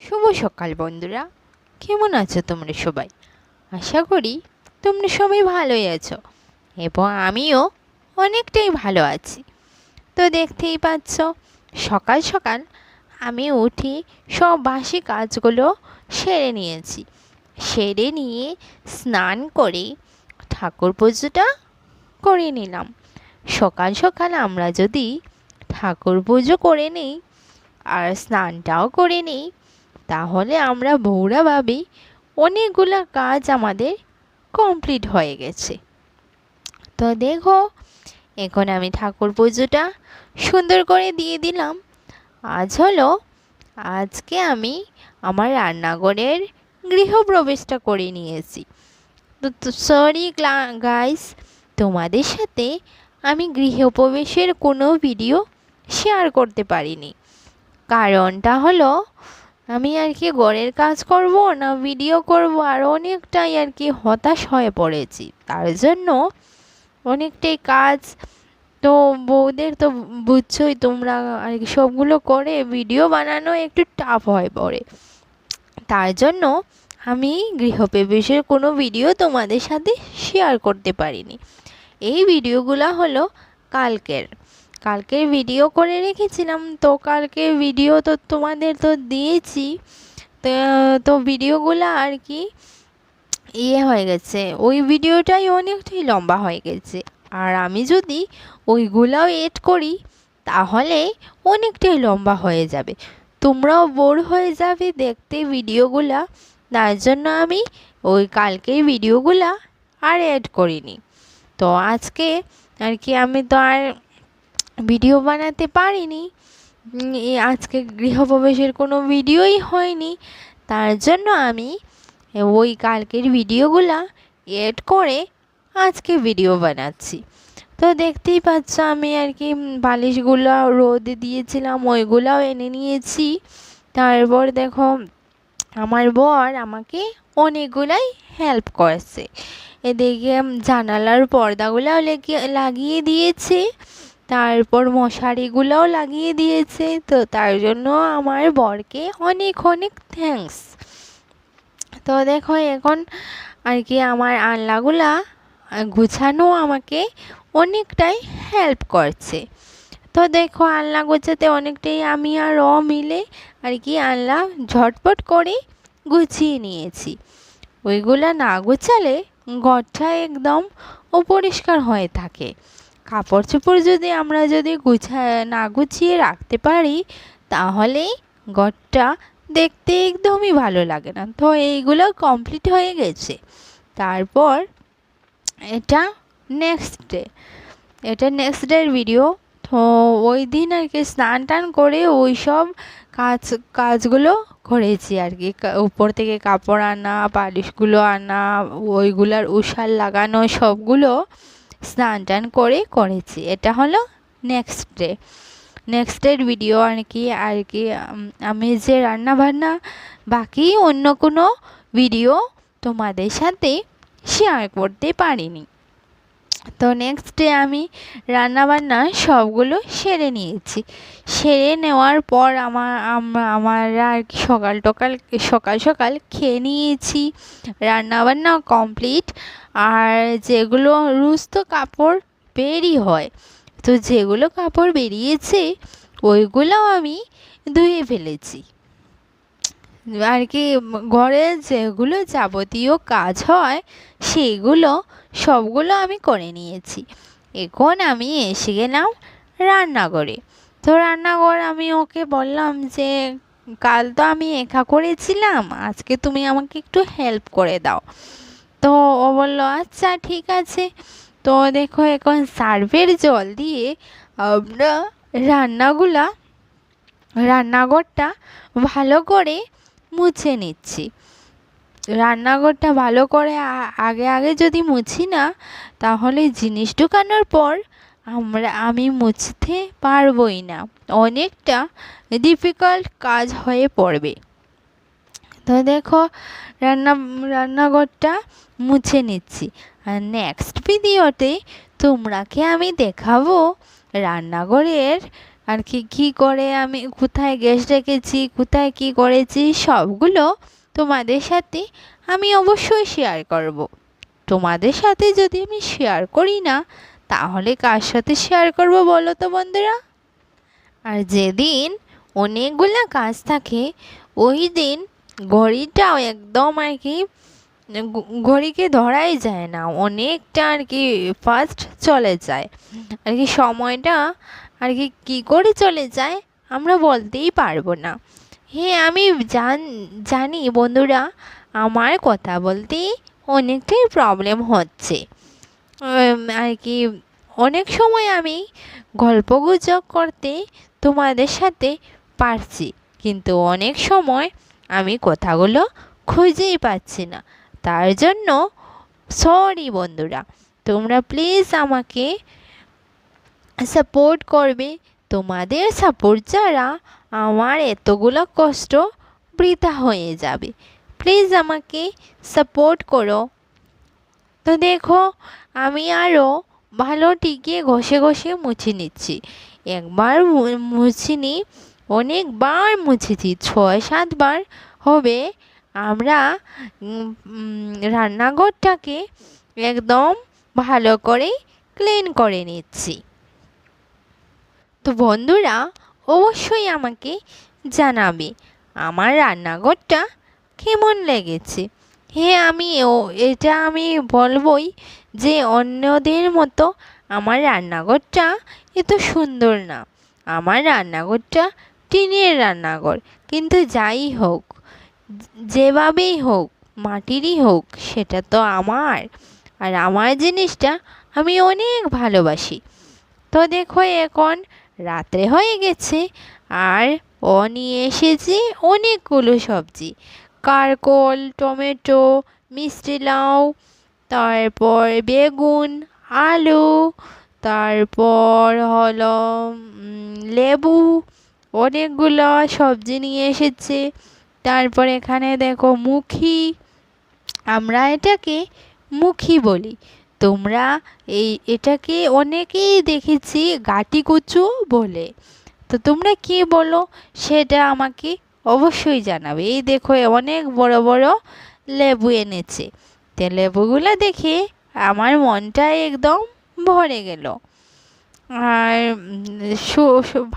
শুভ সকাল, বন্ধুরা। কেমন আছো তোমরা সবাই? আশা করি তোমরা সবাই ভালোই আছো এবং আমিও অনেকটাই ভালো আছি। তো দেখতেই পাচ্ছ, সকাল সকাল আমি উঠে সব বাসি কাজগুলো সেরে নিয়েছি। সেরে নিয়ে স্নান করে ঠাকুর পুজোটা করে নিলাম। সকাল সকাল আমরা যদি ঠাকুর পুজো করে নিই আর স্নানটাও করে নিই তাহলে আমরা বউরা ভাবি অনেকগুলো কাজ আমাদের কমপ্লিট হয়ে গেছে। তো দেখো, এখন আমি ঠাকুর পুজোটা সুন্দর করে দিয়ে দিলাম। আজ হলো, আজকে আমি আমার রান্নাঘরের গৃহপ্রবেশটা করে নিয়েছি। তো সরি গাইস তোমাদের সাথে আমি গৃহপ্রবেশের কোনো ভিডিও শেয়ার করতে পারিনি। কারণটা হলো আমি আর কি ঘরের কাজ করব না ভিডিও করব? আর অনেকটাই আর কি হতাশ হয়ে পড়েছি। তার জন্য অনেকটাই কাজ তো বউদের তো বুঝছোই তোমরা আর কি সবগুলো করে ভিডিও বানানো একটু টাফ হয়ে পড়ে। তার জন্য আমি গৃহপ্রবেশের কোনো ভিডিও তোমাদের সাথে শেয়ার করতে পারিনি। এই ভিডিওগুলো হলো কালকের। কালকের ভিডিও করে রেখেছিলাম। তো কালকে ভিডিও তো তোমাদের তো দিয়েছি। তো ভিডিওগুলো আর কি ইয়ে হয়ে গেছে। ওই ভিডিওটাই অনেকটাই লম্বা হয়ে গেছে। আর আমি যদি ওইগুলাও এড করি, তাহলে অনেকটাই লম্বা হয়ে যাবে। তোমরাও বোর হয়ে যাবে দেখতে ভিডিওগুলা তার জন্য আমি ওই কালকের ভিডিওগুলা আর অ্যাড করিনি। তো আজকে আর কি আমি তো আর ভিডিও বানাতে পারিনি। আজকে গৃহপ্রবেশের কোনো ভিডিওই হয়নি। তার জন্য আমি ওই কালকের ভিডিওগুলা এড করে আজকে ভিডিও বানাচ্ছি। তো দেখতেই পাচ্ছ আমি আর কি বালিশগুলো রোদে দিয়েছিলাম, ওইগুলাও এনে নিয়েছি। তারপর দেখো, আমার বর আমাকে অনেকগুলাই হেল্প করেছে। এদিকে জানালার পর্দাগুলোও লেগে, লাগিয়ে দিয়েছে। তারপর মশারিগুলোও লাগিয়ে দিয়েছে, তো তার জন্য আমার বরকে অনেক অনেক থ্যাঙ্কস তো দেখো এখন আর কি আমার আনলাগুলা গুছানো আমাকে অনেকটাই হেল্প করছে। তো দেখো আনলা গোছাতে অনেকটাই আমি আর র মিলে আর কি আনলা ঝটপট করে গুছিয়ে নিয়েছি। ওইগুলা না গোছালে ঘরটা একদম অপরিষ্কার হয়ে থাকে। কাপড় চোপড় যদি আমরা যদি গুছা না গুছিয়ে রাখতে পারি, তাহলে ঘরটা দেখতে একদমই ভালো লাগে না। তো এইগুলো কমপ্লিট হয়ে গেছে। তারপর এটা নেক্সট ডে এটা নেক্সট ডের ভিডিও তো ওই দিন আর কি স্নান টান করে ওই সব কাজ, কাজগুলো করেছি আর কি। উপর থেকে কাপড় আনা, পালিশগুলো আনা, ওইগুলার উষার লাগানো, সবগুলো স্নান টান করে করেছি। এটা হলো নেক্সট ডে নেক্সট ডের ভিডিও আর কি আর কি আমি যে রান্না বান্না বাকি অন্য কোনো ভিডিও তোমাদের সাথে শেয়ার করতে পারিনি। তো নেক্সট ডে আমি রান্নাবান্না সবগুলো সেরে নিয়েছি। সেরে নেওয়ার পর আমার আমরা আর কি সকাল টকাল, সকাল সকাল খেয়ে নিয়েছি। রান্নাবান্না কমপ্লিট আর যেগুলো রুস্ত কাপড় বেরই হয়, তো যেগুলো কাপড় বেরিয়েছে, ওইগুলো আমি ধুয়ে ফেলেছি। আর কি, ঘরে যেগুলো যাবতীয় কাজ হয়, সেগুলো সবগুলো আমি করে নিয়েছি। এখন আমি এসে গেলাম রান্নাঘরে। তো রান্নাঘর আমি ওকে বললাম যে, কাল তো আমি একা করেছিলাম, আজকে তুমি আমাকে একটু হেল্প করে দাও। তো ও বলল আচ্ছা ঠিক আছে। তো দেখো, এখন সার্ভের জল দিয়ে আমরা রান্নাগুলা, রান্নাঘরটা ভালো করে মুছে নিচ্ছি। রান্নাঘরটা ভালো করে আগে আগে যদি মুছি না, তাহলে জিনিস ঢুকানোর পর আমরা, আমি মুছতে পারবই না। অনেকটা ডিফিকাল্ট কাজ হয়ে পড়বে। তো দেখো, রান্না, রান্নাঘরটা মুছে নিচ্ছি। আর নেক্সট ভিডিওতে তোমরাকে আমি দেখাবো রান্নাঘরের আর কি, কী করে আমি কোথায় গ্যাস রেখেছি কোথায় কী করেছি, সবগুলো তোমাদের সাথে আমি অবশ্যই শেয়ার করব। তোমাদের সাথে যদি আমি শেয়ার করি না, তাহলে কার সাথে শেয়ার করব বলো তো বন্ধুরা আর যেদিন অনেকগুলো কাজ থাকে, ওই দিন ঘড়িটাও একদম আর কি ঘড়িকে ধরাই যায় না, অনেকটা আর কি ফাস্ট চলে যায় আর কি সময়টা আর কি, কী করে চলে যায় আমরা বলতেই পারব না। হ্যাঁ আমি জান, জানি বন্ধুরা, আমার কথা বলতে অনেকটাই প্রবলেম হচ্ছে। আর কি, অনেক সময় আমি গল্পগুজব করতে তোমাদের সাথে পারছি, কিন্তু অনেক সময় আমি কথাগুলো খুঁজেই পাচ্ছি না। তার জন্য সরি বন্ধুরা, তোমরা প্লিজ আমাকে সাপোর্ট করবে, তোমাদের সাপোর্ট ছাড়া আমার এতগুলো কষ্ট বৃথা হয়ে যাবে। প্লিজ আমাকে সাপোর্ট করো। তো দেখো, আমি আরও ভালো টিকে ঘষে ঘষে মুছে নিচ্ছি। একবার মুছিনি অনেকবার মুছেছি, ছয় সাতবার হবে। আমরা রান্নাঘরটাকে একদম ভালো করে ক্লিন করে নিচ্ছি। তো বন্ধুরা, অবশ্যই আমাকে জানাবে আমার রান্নাঘরটা কেমন লেগেছে। হ্যাঁ আমি এটা আমি বলবই যে অন্যদের মতো আমার রান্নাঘরটা এত সুন্দর না। আমার রান্নাঘরটা টিনের রান্নাঘর। কিন্তু যাই হোক, যেভাবেই হোক, মাটিরই হোক, সেটা তো আমার। আর আমার জিনিসটা আমি অনেক ভালোবাসি। তো দেখো এখন রাত্রে হয়ে গেছে। আর ও নিয়ে এসেছে অনেকগুলো সবজি। কারকল, টমেটো, মিষ্টি লাউ, তারপর বেগুন, আলু, তারপর হলো লেবু, অনেকগুলো সবজি নিয়ে এসেছে। তারপর এখানে দেখো মুখি। আমরা এটাকে মুখি বলি। তোমরা এই, এটাকে অনেকেই দেখেছি গাটি কচু বলে। তো তোমরা কি বলো, সেটা আমাকে অবশ্যই জানাবে। এই দেখো অনেক বড় বড় লেবু এনেছে। তো লেবুগুলো দেখে আমার মনটা একদম ভরে গেল। আর সু-